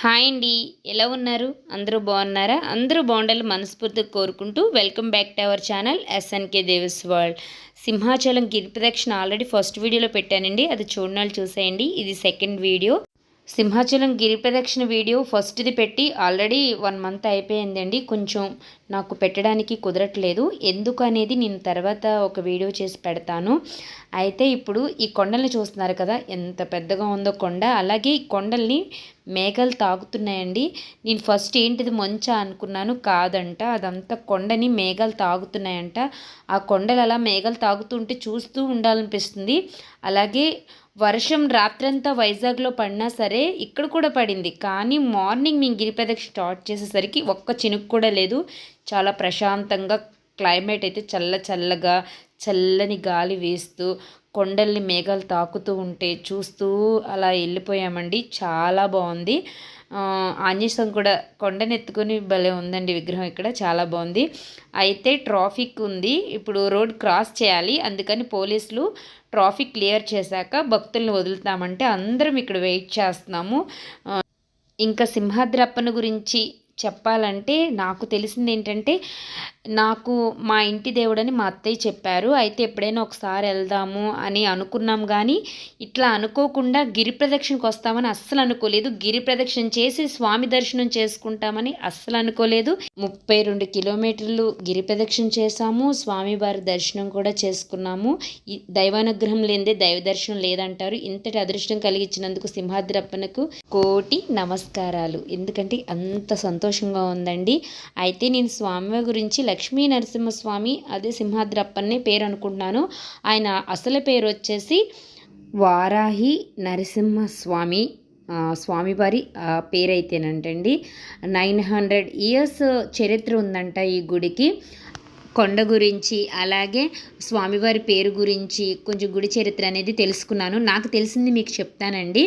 Hi అండి. ఎలా ఉన్నారు? అందరూ బాగున్నారా? అందరూ బాగుండాలి మనస్ఫూర్తిగా కోరుకుంటూ welcome back to our channel SNK Devas world Simhachalam Giri Pradakshina already first వీడియోలో పెట్టానండి. అది చూడాలి చూసేయండి. ఇది సెకండ్ వీడియో. సింహాచలం గిరి ప్రదక్షిణ వీడియో ఫస్ట్ది పెట్టి ఆల్రెడీ వన్ మంత్ అయిపోయిందండి. కొంచెం నాకు పెట్టడానికి కుదరట్లేదు. ఎందుకు అనేది నేను తర్వాత ఒక వీడియో చేసి పెడతాను. అయితే ఇప్పుడు ఈ కొండల్ని చూస్తున్నారు కదా ఎంత పెద్దగా ఉందో కొండ. అలాగే ఈ కొండల్ని మేఘాలు తాగుతున్నాయండి నేను ఫస్ట్ ఏంటిది మంచా అనుకున్నాను కాదంట. అదంతా కొండని మేఘాలు తాగుతున్నాయంట. ఆ కొండలు అలా మేఘాలు తాగుతుంటే చూస్తూ ఉండాలనిపిస్తుంది. అలాగే వర్షం రాత్రంతా వైజాగ్లో పడినా సరే ఇక్కడ కూడా పడింది. కానీ మార్నింగ్ మేము గిరి స్టార్ట్ చేసేసరికి ఒక్క చినుకు కూడా లేదు. చాలా ప్రశాంతంగా క్లైమేట్ అయితే చల్ల చల్లగా చల్లని గాలి వేస్తూ కొండల్ని మేఘాలు తాకుతూ ఉంటే చూస్తూ అలా వెళ్ళిపోయామండి. చాలా బాగుంది. ఆంజనేయం కూడా కొండనెత్తుకొని భలే ఉందండి విగ్రహం ఇక్కడ. చాలా బాగుంది. అయితే ట్రాఫిక్ ఉంది. ఇప్పుడు రోడ్ క్రాస్ చేయాలి. అందుకని పోలీసులు ట్రాఫిక్ క్లియర్ చేశాక భక్తుల్ని వదులుతామంటే అందరం ఇక్కడ వెయిట్ చేస్తున్నాము. ఇంకా సింహాద్రప్పన గురించి చెప్పాలంటే నాకు తెలిసింది ఏంటంటే నాకు మా ఇంటి దేవుడని మా అత్తయ్య చెప్పారు. అయితే ఎప్పుడైనా ఒకసారి వెళ్దాము అని అనుకున్నాం కానీ ఇట్లా అనుకోకుండా గిరి ప్రదక్షిణకు వస్తామని అస్సలు అనుకోలేదు. గిరి ప్రదక్షిణ చేసి స్వామి దర్శనం చేసుకుంటామని అస్సలు అనుకోలేదు. ముప్పై రెండు కిలోమీటర్లు గిరి ప్రదక్షిణ చేశాము. స్వామివారి దర్శనం కూడా చేసుకున్నాము. దైవానుగ్రహం లేదే దైవ దర్శనం లేదంటారు. ఇంతటి అదృష్టం కలిగించినందుకు సింహాద్రప్పనకు కోటి నమస్కారాలు. ఎందుకంటే అంత సంతోషం సంతోషంగా ఉందండి. అయితే నేను స్వామి గురించి లక్ష్మీ నరసింహస్వామి అదే సింహాద్రప్పని పేరు అనుకుంటున్నాను. ఆయన అసలు పేరు వచ్చేసి వారాహి నరసింహస్వామి స్వామివారి పేరైతేనంటండి. నైన్ హండ్రెడ్ ఇయర్స్ చరిత్ర ఉందంట ఈ గుడికి. కొండ గురించి అలాగే స్వామివారి పేరు గురించి కొంచెం గుడి చరిత్ర అనేది తెలుసుకున్నాను. నాకు తెలిసింది మీకు చెప్తానండి.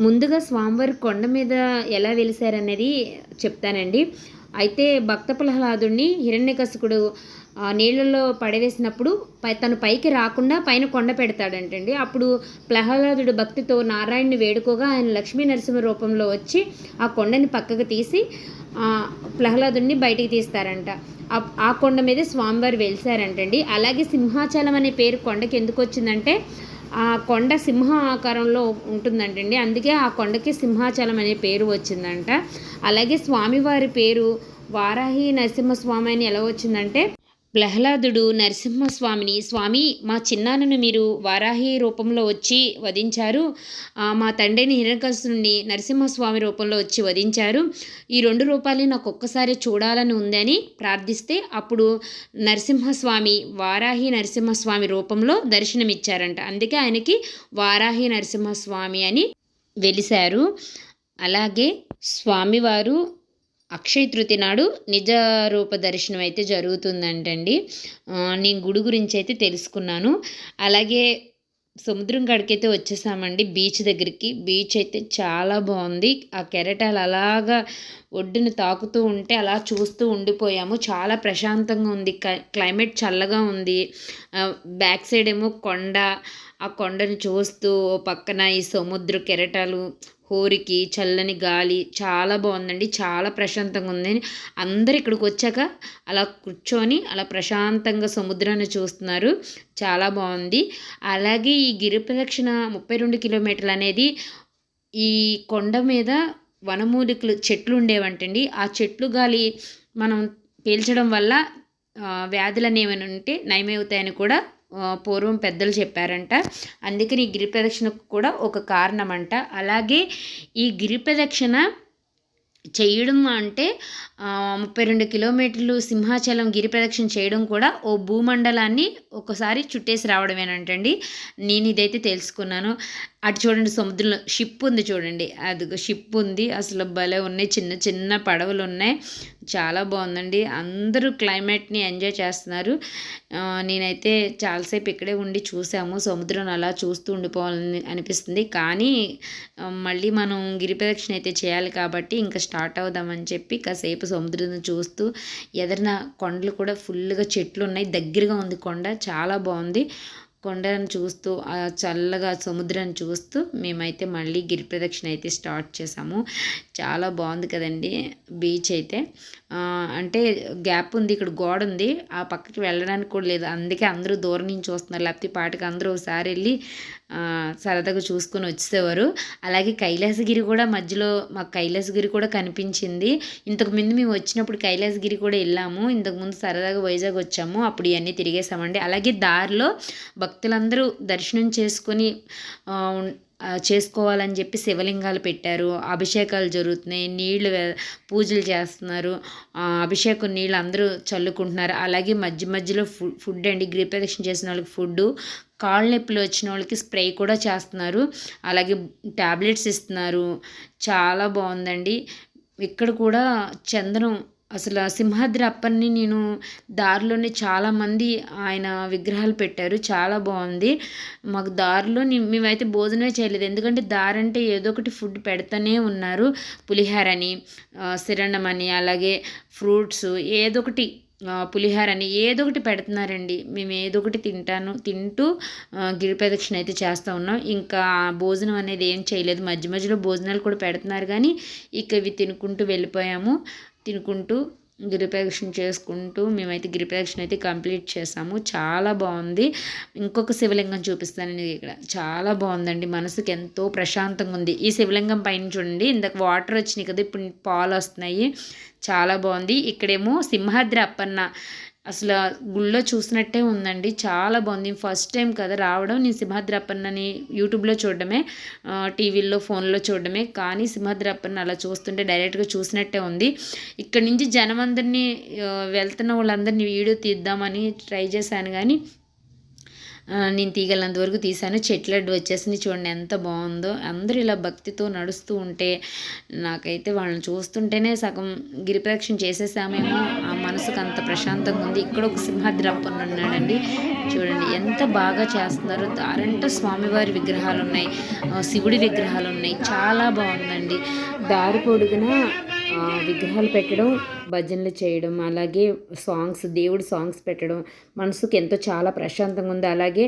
ముందుగా స్వామివారి కొండ మీద ఎలా వెలిసారనేది చెప్తానండి. అయితే భక్త ప్రహ్లాదుడిని హిరణ్యకశకుడు నీళ్ళలో పడవేసినప్పుడు పై తను పైకి రాకుండా పైన కొండ పెడతాడంటండి. అప్పుడు ప్రహ్లాదుడు భక్తితో నారాయణ్ని వేడుకోగా ఆయన లక్ష్మీ నరసింహ రూపంలో వచ్చి ఆ కొండని పక్కకు తీసి ప్రహ్లాదుడిని బయటికి తీస్తారంట. ఆ కొండ మీద స్వామివారు వెలిసారంటండి అలాగే సింహాచలం అనే పేరు కొండకి ఎందుకు వచ్చిందంటే ఆ కొండ సింహ ఆకారంలో ఉంటుందంటండి. అందుకే ఆ కొండకి సింహాచలం అనే పేరు వచ్చిందంట. అలాగే స్వామివారి పేరు వారాహి నరసింహస్వామి అని ఎలా వచ్చిందంటే ప్రహ్లాదుడు నరసింహస్వామిని స్వామి మా చిన్నాన్నను మీరు వారాహి రూపంలో వచ్చి వధించారు. మా తండ్రిని హిరణకసుని నరసింహస్వామి రూపంలో వచ్చి వధించారు. ఈ రెండు రూపాలు నాకు ఒక్కసారి చూడాలని ఉందని ప్రార్థిస్తే అప్పుడు నరసింహస్వామి వారాహి నరసింహస్వామి రూపంలో దర్శనమిచ్చారంట. అందుకే ఆయనకి వారాహి నరసింహస్వామి అని వెలిశారు. అలాగే స్వామివారు అక్షయ తృతి నాడు నిజ రూప దర్శనం అయితే జరుగుతుందంటండి నేను గుడి గురించి అయితే తెలుసుకున్నాను. అలాగే సముద్రం కాడికైతే వచ్చేసామండి బీచ్ దగ్గరికి. బీచ్ అయితే చాలా బాగుంది. ఆ కెరటాలు అలాగా ఒడ్డును తాకుతూ ఉంటే అలా చూస్తూ ఉండిపోయాము. చాలా ప్రశాంతంగా ఉంది. క్లైమేట్ చల్లగా ఉంది. బ్యాక్ సైడ్ ఏమో కొండ. ఆ కొండను చూస్తూ పక్కన ఈ సముద్ర కెరటాలు హోరికి చల్లని గాలి చాలా బాగుందండి. చాలా ప్రశాంతంగా ఉంది. అందరు ఇక్కడికి వచ్చాక అలా కూర్చొని అలా ప్రశాంతంగా సముద్రాన్ని చూస్తున్నారు. చాలా బాగుంది. అలాగే ఈ గిరి ప్రదక్షిణ ముప్పై రెండు కిలోమీటర్లు అనేది ఈ కొండ మీద వనమూలికలు చెట్లు ఉండేవంటండి. ఆ చెట్లు గాలి మనం పీల్చడం వల్ల వ్యాధులు అనేవి ఉంటే నయమవుతాయని కూడా పూర్వం పెద్దలు చెప్పారంట. అందుకని ఈ గిరి ప్రదక్షిణకు కూడా ఒక కారణం అంట అలాగే ఈ గిరి ప్రదక్షిణ చేయడం అంటే ముప్పై రెండు కిలోమీటర్లు సింహాచలం గిరి ప్రదక్షిణ చేయడం కూడా ఓ భూమండలాన్ని ఒకసారి చుట్టేసి రావడమేనంటండి. నేను ఇదైతే తెలుసుకున్నాను. అటు చూడండి సముద్రంలో షిప్ ఉంది చూడండి. అది షిప్ ఉంది. అసలు భలే ఉన్నాయి. చిన్న చిన్న పడవలు ఉన్నాయి. చాలా బాగుందండి. అందరూ క్లైమేట్ని ఎంజాయ్ చేస్తున్నారు. నేనైతే చాలాసేపు ఇక్కడే ఉండి చూసాము సముద్రం అలా చూస్తూ ఉండిపోవాలని అనిపిస్తుంది. కానీ మళ్ళీ మనం గిరి ప్రదక్షిణ అయితే చేయాలి కాబట్టి ఇంకా స్టార్ట్ అవుదామని చెప్పి కాసేపు సముద్రం చూస్తూ ఎదరిన కొండలు కూడా ఫుల్గా చెట్లు ఉన్నాయి దగ్గరగా ఉంది కొండ. చాలా బాగుంది. కొండను చూస్తూ ఆ చల్లగా సముద్రాన్ని చూస్తూ మేమైతే మళ్ళీ గిరి ప్రదక్షిణ అయితే స్టార్ట్ చేసాము చాలా బాగుంది కదండి బీచ్ అయితే. అంటే గ్యాప్ ఉంది ఇక్కడ గోడ ఉంది. ఆ పక్కకి వెళ్ళడానికి కూడా లేదు. అందుకే అందరూ దూరం నుంచి చూస్తున్నారు లేకపోతే పాటికి అందరూ ఒకసారి వెళ్ళి సరదాగా చూసుకొని వచ్చేవారు అలాగే కైలాసగిరి కూడా మధ్యలో మాకు కైలాసగిరి కూడా కనిపించింది. ఇంతకు ముందు మేము వచ్చినప్పుడు కైలాసగిరి కూడా వెళ్ళాము. ఇంతకుముందు సరదాగా వైజాగ్ వచ్చాము. అప్పుడు ఇవన్నీ తిరిగేసామండి. అలాగే దారిలో భక్తులందరూ దర్శనం చేసుకొని చేసుకోవాలని చెప్పి శివలింగాలు పెట్టారు. అభిషేకాలు జరుగుతున్నాయి. నీళ్ళు పూజలు చేస్తున్నారు. అభిషేకం నీళ్ళు అందరూ చల్లుకుంటున్నారు. అలాగే మధ్య మధ్యలో ఫుడ్ ఫుడ్ అండి. గిరిప్రదక్షిణ చేసిన వాళ్ళకి ఫుడ్ కాళ్ళ నొప్పులు వచ్చిన వాళ్ళకి స్ప్రే కూడా చేస్తున్నారు. అలాగే ట్యాబ్లెట్స్ ఇస్తున్నారు. చాలా బాగుందండి. ఇక్కడ కూడా చందనం అసలు సింహాద్రి అప్పని నేను దారిలోనే చాలామంది ఆయన విగ్రహాలు పెట్టారు. చాలా బాగుంది. మాకు దారిలో మేమైతే భోజనమే చేయలేదు. ఎందుకంటే దారి అంటే ఏదో ఒకటి ఫుడ్ పెడతానే ఉన్నారు. పులిహారని అని అని అలాగే ఫ్రూట్స్ ఏదో ఒకటి పులిహారని అని ఏదో ఒకటి పెడుతున్నారండి. మేము ఏదో ఒకటి తింటాను తింటూ గిరి ప్రదక్షిణ అయితే చేస్తూ ఉన్నాం. ఇంకా భోజనం అనేది ఏం చేయలేదు. మధ్య మధ్యలో భోజనాలు కూడా పెడుతున్నారు కానీ ఇక ఇవి తినుకుంటూ వెళ్ళిపోయాము. తినుకుంటూ గిరిప్రదక్షిణ చేసుకుంటూ మేమైతే గిరిప్రదక్షిణ అయితే కంప్లీట్ చేసాము. చాలా బాగుంది. ఇంకొక శివలింగం చూపిస్తాను నేను ఇక్కడ. చాలా బాగుందండి. మనసుకి ఎంతో ప్రశాంతంగా ఉంది. ఈ శివలింగం పైన చూడండి. ఇందాక వాటర్ వచ్చినాయి కదా ఇప్పుడు పాలు వస్తున్నాయి. చాలా బాగుంది. ఇక్కడేమో సింహాద్రి అప్పన్న అసలు గుళ్ళో చూసినట్టే ఉందండి. చాలా బాగుంది. ఫస్ట్ టైం కదా రావడం. నేను సింహద్రప్పన్నని యూట్యూబ్లో చూడడమే టీవీల్లో ఫోన్లో చూడడమే. కానీ సింహద్రప్పన్న అలా చూస్తుంటే డైరెక్ట్గా చూసినట్టే ఉంది. ఇక్కడ నుంచి జనం అందరినీ వెళ్తున్న వాళ్ళందరినీ వీడియో తీద్దామని ట్రై చేశాను. కానీ నేను తీగలంత వరకు తీశాను. చెట్లడ్డు వచ్చేసింది చూడండి ఎంత బాగుందో. అందరూ ఇలా భక్తితో నడుస్తూ ఉంటే నాకైతే వాళ్ళని చూస్తుంటేనే సగం గిరిప్రదక్షిణ చేసేసామేమో. ఆ మనసుకు అంత ప్రశాంతంగా ఉంది. ఇక్కడ ఒక సింహాద్రి ఉన్నాడండి. చూడండి ఎంత బాగా చేస్తున్నారో. దారంట స్వామివారి విగ్రహాలు ఉన్నాయి. శివుడి విగ్రహాలు ఉన్నాయి. చాలా బాగుందండి. దారి పొడుగున విగ్రహాలు పెట్టడం భజనలు చేయడం అలాగే సాంగ్స్ దేవుడి సాంగ్స్ పెట్టడం మనసుకు ఎంతో చాలా ప్రశాంతంగా ఉంది. అలాగే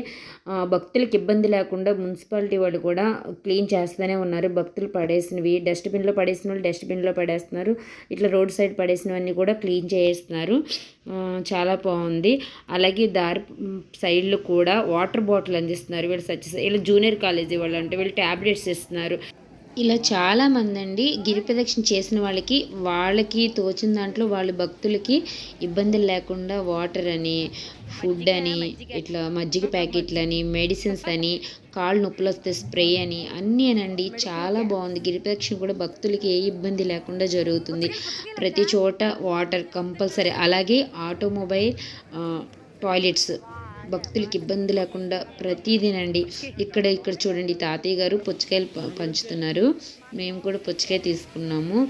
భక్తులకు ఇబ్బంది లేకుండా మున్సిపాలిటీ వాళ్ళు కూడా క్లీన్ చేస్తూనే ఉన్నారు. భక్తులు పడేసినవి డస్ట్బిన్లో పడేసిన వాళ్ళు డస్ట్బిన్లో పడేస్తున్నారు. ఇట్లా రోడ్ సైడ్ పడేసినవన్నీ కూడా క్లీన్ చేస్తున్నారు. చాలా బాగుంది. అలాగే దారి సైడ్లో కూడా వాటర్ బాటిల్ అందిస్తున్నారు. వీళ్ళు సచ్చి వీళ్ళు జూనియర్ కాలేజీ వాళ్ళు అంటే వీళ్ళు ట్యాబ్లెట్స్ ఇస్తున్నారు. ఇలా చాలామంది అండి గిరి ప్రదక్షిణ చేసిన వాళ్ళకి వాళ్ళకి తోచిన దాంట్లో వాళ్ళ భక్తులకి ఇబ్బందులు లేకుండా వాటర్ అని ఫుడ్ అని ఇట్లా మజ్జిగ ప్యాకెట్లు మెడిసిన్స్ అని కాళ్ళు నొప్పులు వస్తే స్ప్రే అని అన్నీ అనండి. చాలా బాగుంది. గిరిప్రదక్షిణ కూడా భక్తులకి ఏ ఇబ్బంది లేకుండా జరుగుతుంది. ప్రతి చోట వాటర్ కంపల్సరీ. అలాగే ఆటోమొబైల్ టాయిలెట్స్. భక్తులకి ఇబ్బంది లేకుండా ప్రతిదినండి ఇక్కడ ఇక్కడ చూడండి తాతయ్య గారు పుచ్చకాయలు ప- పంచుతున్నారు. మేము కూడా పుచ్చకాయ తీసుకున్నాము.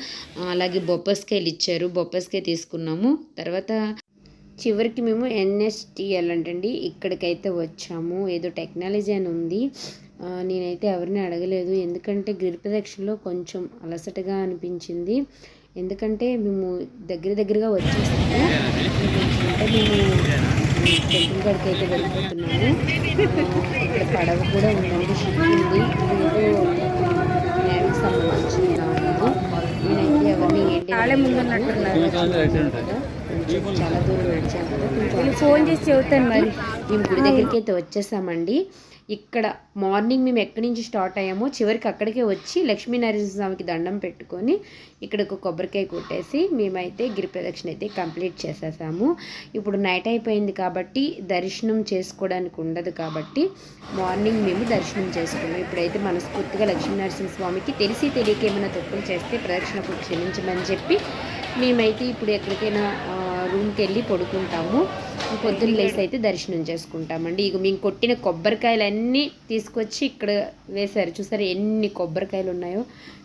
అలాగే బొప్పస్కాయలు ఇచ్చారు. బొప్పస్కాయ తీసుకున్నాము. తర్వాత చివరికి మేము ఎన్ఎస్టిఎల్ అంటండి. ఇక్కడికైతే వచ్చాము. ఏదో టెక్నాలజీ అని ఉంది. నేనైతే ఎవరిని అడగలేదు. ఎందుకంటే గిరి ప్రదక్షిణలో కొంచెం అలసటగా అనిపించింది. ఎందుకంటే మేము దగ్గర దగ్గరగా వచ్చేసాము. అంటే మేము టెంపుల్ కాడికి అయితే వెళ్ళిపోతున్నాము. ఇక్కడ పడవ కూడా ఉందండి షిప్ ఉంది నేనైతే ఏంటి కొంచెం చాలా దూరం నడిచాం కదా. కొంచెం ఫోన్ చేసి చెబుతాను మరి. మేము గుడి దగ్గరికి అయితే వచ్చేసామండి. ఇక్కడ మార్నింగ్ మేము ఎక్కడి నుంచి స్టార్ట్ అయ్యామో చివరికి అక్కడికే వచ్చి లక్ష్మీనరసింహ స్వామికి దండం పెట్టుకొని ఇక్కడ ఒక కొబ్బరికాయ కొట్టేసి మేమైతే గిరి ప్రదక్షిణ అయితే కంప్లీట్ చేసేసాము. ఇప్పుడు నైట్ అయిపోయింది కాబట్టి దర్శనం చేసుకోవడానికి ఉండదు కాబట్టి మార్నింగ్ మేము దర్శనం చేసుకున్నాం. ఇప్పుడైతే మనస్ఫూర్తిగా లక్ష్మీనరసింహ స్వామికి తెలిసి తెలియక ఏమైనా తప్పులు చేస్తే ప్రదక్షిణకు క్షమించమని చెప్పి మేమైతే ఇప్పుడు ఎక్కడికైనా రూమ్కి వెళ్ళి పడుకుంటాము. పొద్దున్న లేసి అయితే దర్శనం చేసుకుంటామండి. ఇక మేము కొట్టిన కొబ్బరికాయలన్నీ తీసుకొచ్చి ఇక్కడ వేశారు. చూసారు ఎన్ని కొబ్బరికాయలు ఉన్నాయో?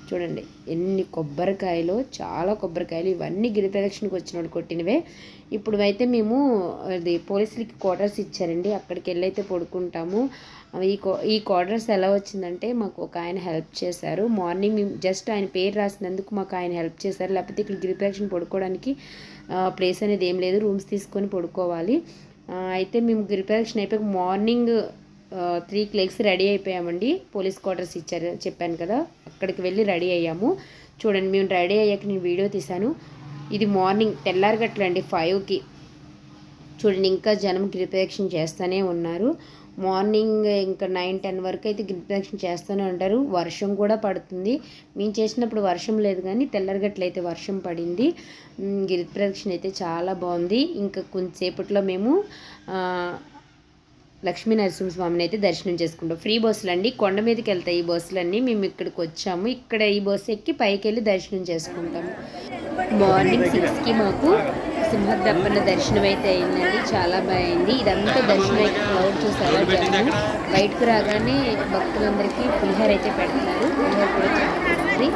చూడండి ఎన్ని కొబ్బరికాయలు చాలా కొబ్బరికాయలు. ఇవన్నీ గిరి ప్రదక్షిణకు వచ్చిన వాళ్ళు కొట్టినవే. ఇప్పుడు అయితే మేము అది పోలీసులకి క్వార్టర్స్ ఇచ్చారండి. అక్కడికి వెళ్ళి అయితే పడుకుంటాము. ఈ ఈ క్వార్టర్స్ ఎలా వచ్చిందంటే మాకు ఒక ఆయన హెల్ప్ చేశారు. మార్నింగ్ మేము జస్ట్ ఆయన పేరు రాసినందుకు మాకు ఆయన హెల్ప్ చేశారు. లేకపోతే ఇక్కడ గిరి ప్రదక్షిణ పడుకోవడానికి ప్లేస్ అనేది ఏం లేదు. రూమ్స్ తీసుకొని పడుకోవాలి. అయితే మేము ప్రిపరేషన్ అయిపోయాక అయిపోయి మార్నింగ్ త్రీకి లెగ్స్ రెడీ అయిపోయామండి. పోలీస్ క్వార్టర్స్ ఇచ్చారు చెప్పాను కదా. అక్కడికి వెళ్ళి రెడీ అయ్యాము. చూడండి మేము రెడీ అయ్యాక నేను వీడియో తీశాను. ఇది మార్నింగ్ తెల్లారగట్లండి ఫైవ్కి చూడండి ఇంకా జనం గిరిప్రదక్షిణ చేస్తూనే ఉన్నారు. మార్నింగ్ ఇంకా నైన్ టెన్ వరకు అయితే గిరిప్రదక్షిణ చేస్తూనే ఉంటారు. వర్షం కూడా పడుతుంది. మేము చేసినప్పుడు వర్షం లేదు కానీ తెల్లరగట్లయితే వర్షం పడింది. గిరి ప్రదక్షిణ అయితే చాలా బాగుంది. ఇంకా కొంతసేపట్లో మేము లక్ష్మీ నరసింహస్వామిని అయితే దర్శనం చేసుకుంటాం. ఫ్రీ బస్సులు అండి. కొండ మీదకి వెళ్తాయి ఈ బస్సులన్నీ. మేము ఇక్కడికి వచ్చాము. ఇక్కడ ఈ బస్సు ఎక్కి పైకి వెళ్ళి దర్శనం చేసుకుంటాము మార్నింగ్ సిక్స్కి మాకు సింహద్రప్పన్న దర్శనం అయితే అయిందండి. చాలా బాగుంది. ఇదంతా దర్శనం అయితే క్లౌడ్ చూసారా జనము బయటకు రాగానే భక్తులందరికీ పులిహోర అయితే పెడుతున్నారు పులిహోర కూడా చాలా బాగుంది.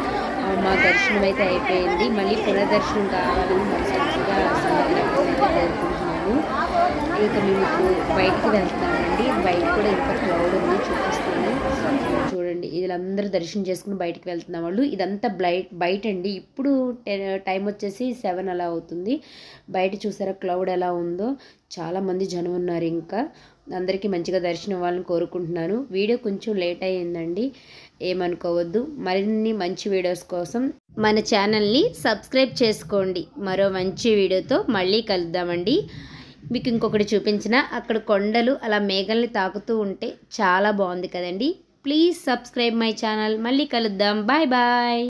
మా దర్శనం అయితే అయిపోయింది. మళ్ళీ పునర్దర్శనం కావాలని అయితే కోరుకుంటున్నాను ఇక మేము బయటికి వెళ్తామండి. బయట కూడా ఇంకా క్లౌడ్ ఉంది చూపిస్తాను. చూడండి. వీళ్ళందరూ దర్శనం చేసుకుని బయటికి వెళ్తున్న వాళ్ళు. ఇదంతా బ్లైట్ బయట అండి. ఇప్పుడు టైం వచ్చేసి సెవెన్ అలా అవుతుంది. బయట చూసారా క్లౌడ్ ఎలా ఉందో? చాలామంది జనం ఉన్నారు ఇంకా. అందరికీ మంచిగా దర్శనం ఇవ్వాలని కోరుకుంటున్నాను. వీడియో కొంచెం లేట్ అయ్యిందండి. ఏమనుకోవద్దు. మరిన్ని మంచి వీడియోస్ కోసం మన ఛానల్ని సబ్స్క్రైబ్ చేసుకోండి. మరో మంచి వీడియోతో మళ్ళీ కలుద్దామండి. మీకు ఇంకొకటి చూపించిన అక్కడ కొండలు అలా మేఘల్ని తాకుతూ ఉంటే చాలా బాగుంది కదండి. ప్లీజ్ సబ్స్క్రైబ్ మై ఛానల్ మళ్ళీ కలుద్దాం. Bye bye